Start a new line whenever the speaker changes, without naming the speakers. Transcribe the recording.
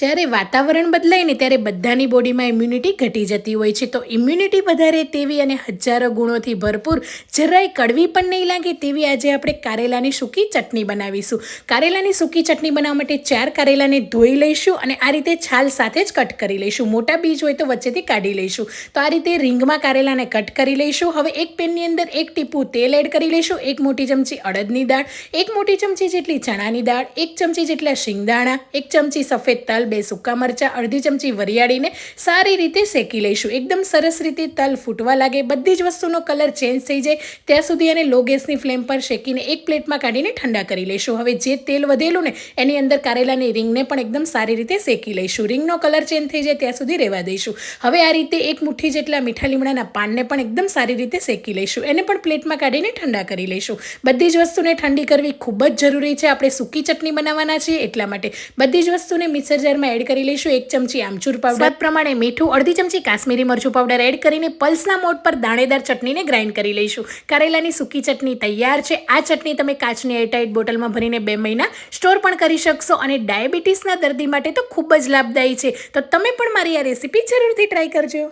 જ્યારે વાતાવરણ બદલાય ને ત્યારે બધાની બોડીમાં ઇમ્યુનિટી ઘટી જતી હોય છે. તો ઇમ્યુનિટી વધારે તેવી અને હજારો ગુણોથી ભરપૂર જરાય કડવી પણ નહીં લાગે તેવી આજે આપણે કારેલાની સૂકી ચટણી બનાવીશું. કારેલાની સૂકી ચટણી બનાવવા માટે ચાર કારેલાને ધોઈ લઈશું અને આ રીતે છાલ સાથે જ કટ કરી લઈશું. મોટા બીજ હોય તો વચ્ચેથી કાઢી લઈશું. તો આ રીતે રીંગમાં કારેલાને કટ કરી લઈશું. હવે એક પેનની અંદર એક ટીપું તેલ એડ કરી લઈશું. એક મોટી ચમચી અડદની દાળ, એક મોટી ચમચી જેટલી ચણાની દાળ, એક ચમચી જેટલા શિંગદાણા, એક ચમચી સફેદ તલ બે સૂકા મરચાં, અડધી ચમચી વરિયાળીને સારી રીતે શેકી લઈશું. એકદમ સરસ રીતે તલ ફૂટવા લાગે, બધી જ વસ્તુનો કલર ચેન્જ થઈ જાય. ત્યાં સુધી એને લો ગેસની ફ્લેમ પર શેકીને એક પ્લેટમાં કાઢીને ઠંડા કરી લઈશું. હવે જે તેલ વધેલું ને, એની અંદર કારેલાની રિંગને પણ એકદમ સારી રીતે શેકી લઈશું. રિંગનો કલર ચેન્જ થઈ જાય, ત્યાં સુધી રહેવા દઈશું. હવે આ રીતે એક મુઠ્ઠી જેટલા મીઠા લીમડાના પાનને પણ એકદમ સારી રીતે શેકી લઈશું. એને પણ પ્લેટમાં કાઢીને ઠંડા કરી લઈશું. બધી જ વસ્તુને ઠંડી કરવી ખૂબ જ જરૂરી છે. આપણે સૂકી ચટણી બનાવવાના છીએ એટલા માટે. બધી જ વસ્તુને મિક્સર જારમાં એડ કરી લઈશું એક ચમચી આમચૂર પાવડર પ્રમાણે મીઠું, અડધી ચમચી કાશ્મીરી મરચું પાવડર એડ કરીને પલ્સના મોટ પર દાણેદાર ચટણીને ગ્રાઇન્ડ કરી લઈશું. કારેલાની સૂકી ચટણી તૈયાર છે. આ ચટણી તમે કાચની એરટાઇટ બોટલમાં ભરીને બે મહિના સ્ટોર પણ કરી શકશો અને ડાયાબિટીસના દર્દી માટે તો ખૂબ જ લાભદાયી છે. તો તમે પણ મારી આ રેસીપી જરૂરથી ટ્રાય કરજો.